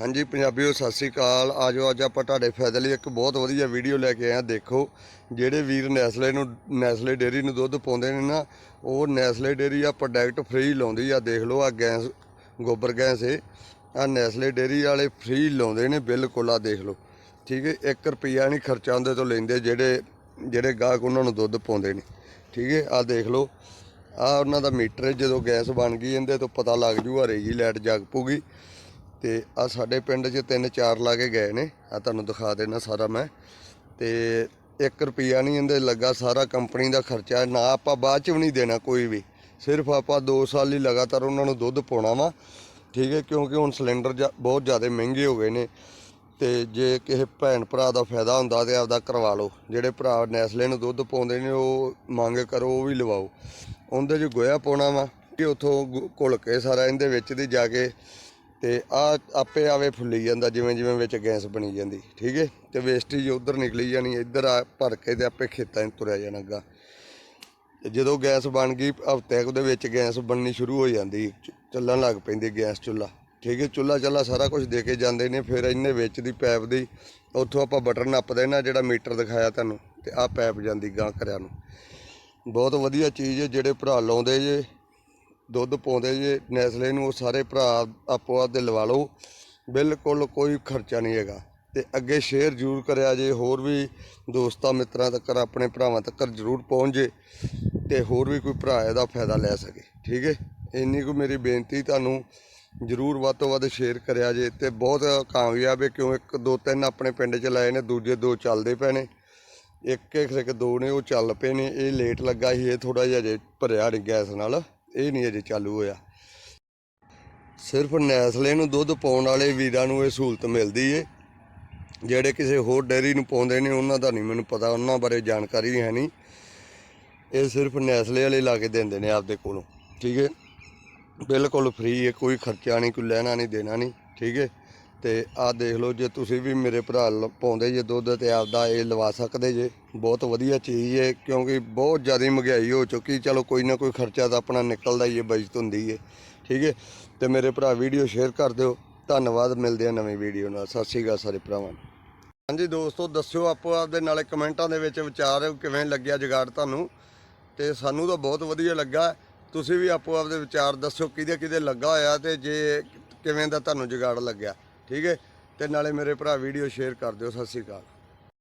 ਹਾਂਜੀ ਪੰਜਾਬੀਓ, ਸਤਿ ਸ੍ਰੀ ਅਕਾਲ। ਆਜੋ, ਅੱਜ ਆਪਾਂ ਤੁਹਾਡੇ ਫਾਇਦੇ ਲਈ ਇੱਕ ਬਹੁਤ ਵਧੀਆ ਵੀਡੀਓ ਲੈ ਕੇ ਆਏ ਆ ਦੇਖੋ, ਜਿਹੜੇ ਵੀਰ ਨੈਸਲੇ ਨੂੰ, ਨੈਸਲੇ ਡੇਰੀ ਨੂੰ ਦੁੱਧ ਪਾਉਂਦੇ ਨੇ ਨਾ, ਉਹ ਨੈਸਲੇ ਡੇਰੀ ਆ ਪ੍ਰੋਡਕਟ ਫ੍ਰੀ ਲਾਉਂਦੀ ਆ। ਦੇਖ ਲਓ ਆ ਗੈਸ, ਗੋਬਰ ਗੈਸ ਏ। ਆ ਨੈਸਲੇ ਡੇਰੀ ਵਾਲੇ ਫ੍ਰੀ ਲਾਉਂਦੇ ਨੇ, ਬਿਲਕੁਲ ਆ ਦੇਖ ਲਓ। ਠੀਕ ਹੈ 1 ਰੁਪਿਆ ਨਹੀਂ ਖਰਚਾ ਉਹਦੇ ਤੋਂ ਲੈਂਦੇ, ਜਿਹੜੇ ਜਿਹੜੇ ਗਾਹਕ ਉਹਨਾਂ ਨੂੰ ਦੁੱਧ ਪਾਉਂਦੇ ਨੇ। ਠੀਕ ਹੈ ਆ ਦੇਖ ਲਓ ਆ ਉਹਨਾਂ ਦਾ ਮੀਟਰ ਹੈ ਜਦੋਂ ਗੈਸ ਬਣ ਗਈ, ਇਹਦੇ ਤੋਂ ਪਤਾ ਲੱਗ ਜੂਗਾ ਹਰੇ ਲਾਈਟ ਜਗ ਪੂਗੀ। ਤੇ ਆ ਸਾਡੇ ਪਿੰਡ 'ਚ ਤਿੰਨ ਚਾਰ ਲਾ ਕੇ ਗਏ ਨੇ। ਆ ਤੁਹਾਨੂੰ ਦਿਖਾ ਦੇਣਾ ਸਾਰਾ ਮੈਂ। ਤੇ 1 ਰੁਪਿਆ ਨਹੀਂ ਇਹਦੇ ਲੱਗਾ, ਸਾਰਾ ਕੰਪਨੀ ਦਾ ਖਰਚਾ ਨਾ ਆਪਾਂ ਬਾਅਦ 'ਚ ਵੀ ਨਹੀਂ ਦੇਣਾ ਕੋਈ ਵੀ। ਸਿਰਫ ਆਪਾਂ 2 ਸਾਲ ਹੀ ਲਗਾਤਾਰ ਉਹਨਾਂ ਨੂੰ ਦੁੱਧ ਪਾਉਣਾ ਵਾ। ਠੀਕ ਹੈ, ਕਿਉਂਕਿ ਹੁਣ ਸਿਲੰਡਰ ਜਾ- ਬਹੁਤ ਜ਼ਿਆਦਾ ਮਹਿੰਗੇ ਹੋ ਗਏ ਨੇ। ਤੇ ਜੇ ਕਿਸੇ ਭੈਣ ਭਰਾ ਦਾ ਫਾਇਦਾ ਹੁੰਦਾ ਤੇ ਆਪਦਾ ਕਰਵਾ ਲਓ। ਜਿਹੜੇ ਭਰਾ ਨੈਸਲੇ ਨੂੰ ਦੁੱਧ ਪਾਉਂਦੇ ਨੇ, ਉਹ ਮੰਗ ਕਰੋ, ਉਹ ਵੀ ਲਵਾਓ। ਉਹਦੇ 'ਚ ਗੋਇਆ ਪਾਉਣਾ ਵਾ। ਕਿ ਉਥੋਂ ਘੁਲ ਕੇ ਸਾਰਾ ਇਹਦੇ ਵਿੱਚ ਦੀ ਜਾ ਕੇ ਤੇ ਆ ਆਪੇ ਆਵੇ ਫੁੱਲੀ ਜਾਂਦਾ, ਜਿਵੇਂ ਜਿਵੇਂ ਵਿੱਚ ਗੈਸ ਬਣੀ ਜਾਂਦੀ, ਠੀਕ ਹੈ? ਤੇ ਵੇਸਟੇਜ ਉਧਰ ਨਿਕਲੀ ਜਾਣੀ, ਇੱਧਰ ਆ ਭਰ ਕੇ ਤੇ ਆਪੇ ਖੇਤਾਂ 'ਚ ਤੁਰਿਆ ਜਾਣਾ ਗਾ ਤੇ ਜਦੋਂ ਗੈਸ ਬਣ ਗਈ, ਹਫ਼ਤੇ ਕੁ ਦੇ ਵਿੱਚ ਗੈਸ ਬਣਨੀ ਸ਼ੁਰੂ ਹੋ ਜਾਂਦੀ, ਚ- ਚੱਲਣ ਲੱਗ ਪੈਂਦੀ ਗੈਸ ਚੁੱਲਾ, ਠੀਕ ਹੈ? ਚੁੱਲਾ ਚੱਲਾ ਸਾਰਾ ਕੁਝ ਦੇ ਕੇ ਜਾਂਦੇ ਨੇ, ਫਿਰ ਇਹਨੇ ਵਿੱਚ ਦੀ ਪੈਪ ਦੀ, ਉੱਥੋਂ ਆਪਾਂ ਬਟਨ ਨੱਪਦੇ ਨਾ, ਜਿਹੜਾ ਮੀਟਰ ਦਿਖਾਇਆ ਤੁਹਾਨੂੰ, ਤੇ ਆਹ ਪੈਪ ਜਾਂਦੀ ਗਾਂ ਕਰਿਆ ਨੂੰ। ਬਹੁਤ ਵਧੀਆ ਚੀਜ਼ ਹੈ, ਜਿਹੜੇ ਭਰਾ ਲਾਉਂਦੇ ਜੇ ਦੁੱਧ ਪਾਉਂਦੇ ਜੇ, ਨੈਸਲੇ ਨੂੰ ਉਹ ਸਾਰੇ ਭਰਾ ਆਪੋ ਆਪ ਦੇ ਲਵਾ ਲਓ। ਬਿਲਕੁਲ ਕੋਈ ਖਰਚਾ ਨਹੀਂ ਹੈਗਾ। ਤੇ ਅੱਗੇ ਸ਼ੇਅਰ ਜ਼ਰੂਰ ਕਰਿਆ ਜੇ, ਹੋਰ ਵੀ ਦੋਸਤਾਂ ਮਿੱਤਰਾਂ ਤੱਕ, ਆਪਣੇ ਭਰਾਵਾਂ ਤੱਕ ਜ਼ਰੂਰ ਪਹੁੰਚ ਜੇ ਤੇ ਹੋਰ ਵੀ ਕੋਈ ਭਰਾ ਇਹਦਾ ਫਾਇਦਾ ਲੈ ਸਕੇ। ਠੀਕ ਹੈ? ਇੰਨੀ ਕੁ ਮੇਰੀ ਬੇਨਤੀ ਤੁਹਾਨੂੰ ਜ਼ਰੂਰ ਵੱਧ ਤੋਂ ਵੱਧ ਸ਼ੇਅਰ ਕਰਿਆ ਜੇ ਤੇ ਬਹੁਤ ਕਾਮਯਾਬ ਹੈ ਕਿਉਂ ਇੱਕ, ਦੋ, ਤਿੰਨ ਆਪਣੇ ਪਿੰਡ ਚ ਲਾਏ ਨੇ, ਦੂਜੇ ਦੋ ਚੱਲਦੇ ਪਏ ਨੇ। ਇੱਕ ਇੱਕ ਦੋ ਨੇ, ਉਹ ਚੱਲ ਪਏ ਨੇ। ਇਹ ਲੇਟ ਲੱਗਾ ਸੀ, ਇਹ ਥੋੜਾ ਜਿਹਾ ਜੇ ਭਰਿਆ ਨਹੀਂ ਗੈਸ ਨਾਲ। ਇਹ ਨਹੀਂ ਅਜੇ ਚਾਲੂ ਹੋਇਆ। ਸਿਰਫ ਨੈਸਲੇ ਨੂੰ ਦੁੱਧ ਪਾਉਣ ਵਾਲੇ ਵੀਰਾਂ ਨੂੰ ਇਹ ਸਹੂਲਤ ਮਿਲਦੀ ਏ। ਜਿਹੜੇ ਕਿਸੇ ਹੋਰ ਡੈਰੀ ਨੂੰ ਪਾਉਂਦੇ ਨੇ, ਉਹਨਾਂ ਦਾ ਨਹੀਂ ਮੈਨੂੰ ਪਤਾ, ਉਹਨਾਂ ਬਾਰੇ ਜਾਣਕਾਰੀ ਹੈ ਨਹੀਂ। ਇਹ ਸਿਰਫ ਨੈਸਲੇ ਵਾਲੇ ਲਾ ਕੇ ਦਿੰਦੇ ਨੇ ਆਪਦੇ ਕੋਲੋਂ, ਠੀਕ ਹੈ ਬਿਲਕੁਲ ਫ੍ਰੀ ਹੈ ਕੋਈ ਖਰਚਾ ਨਹੀਂ, ਕੋਈ ਲੈਣਾ ਨਹੀਂ, ਦੇਣਾ ਨਹੀਂ, ਠੀਕ ਹੈ ਤੇ ਆਹ ਦੇਖ ਲਓ ਜੇ ਤੁਸੀਂ ਵੀ ਮੇਰੇ ਭਰਾ ਲ- ਪਾਉਂਦੇ ਜੇ ਦੁੱਧ ਤੇ ਆਪਦਾ ਇਹ ਲਵਾ ਸਕਦੇ ਜੇ। ਬਹੁਤ ਵਧੀਆ ਚੀਜ਼ ਹੈ ਕਿਉਂਕਿ ਬਹੁਤ ਜ਼ਿਆਦਾ ਮਹਿੰਗਾਈ ਹੋ ਚੁੱਕੀ। ਚਲੋ ਕੋਈ ਨਾ ਕੋਈ ਖਰਚਾ ਤਾਂ ਆਪਣਾ ਨਿਕਲਦਾ ਹੀ ਹੈ ਬਚਤ ਹੁੰਦੀ ਹੈ ਠੀਕ ਹੈ ਤੇ ਮੇਰੇ ਭਰਾ ਵੀਡੀਓ ਸ਼ੇਅਰ ਕਰ ਦਿਓ। ਧੰਨਵਾਦ, ਮਿਲਦੇ ਆ ਨਵੀਂ ਵੀਡੀਓ ਨਾਲ। ਸਤਿ ਸ਼੍ਰੀ ਅਕਾਲ ਸਾਰੇ ਭਰਾਵਾਂ ਨੂੰ। ਹਾਂਜੀ ਦੋਸਤੋ, ਦੱਸਿਓ ਆਪੋ ਆਪਦੇ ਨਾਲੇ ਕਮੈਂਟਾਂ ਦੇ ਵਿੱਚ ਵਿਚਾਰ ਕਿਵੇਂ ਲੱਗਿਆ ਜਗਾੜ ਤੁਹਾਨੂੰ। ਤੇ ਸਾਨੂੰ ਤਾਂ ਬਹੁਤ ਵਧੀਆ ਲੱਗਾ। ਤੁਸੀਂ ਵੀ ਆਪੋ ਆਪਦੇ ਵਿਚਾਰ ਦੱਸਿਓ ਕਿਹਦੇ ਕਿਹਦੇ ਲੱਗਾ ਹੋਇਆ ਤੇ ਜੇ ਕਿਵੇਂ ਦਾ ਤੁਹਾਨੂੰ ਜਗਾੜ ਲੱਗਿਆ। ਠੀਕ ਹੈ? ਤੇ ਨਾਲੇ ਮੇਰੇ ਭਰਾ ਵੀਡੀਓ ਸ਼ੇਅਰ ਕਰ ਦਿਓ ਸਤਿ ਸ਼੍ਰੀ ਅਕਾਲ।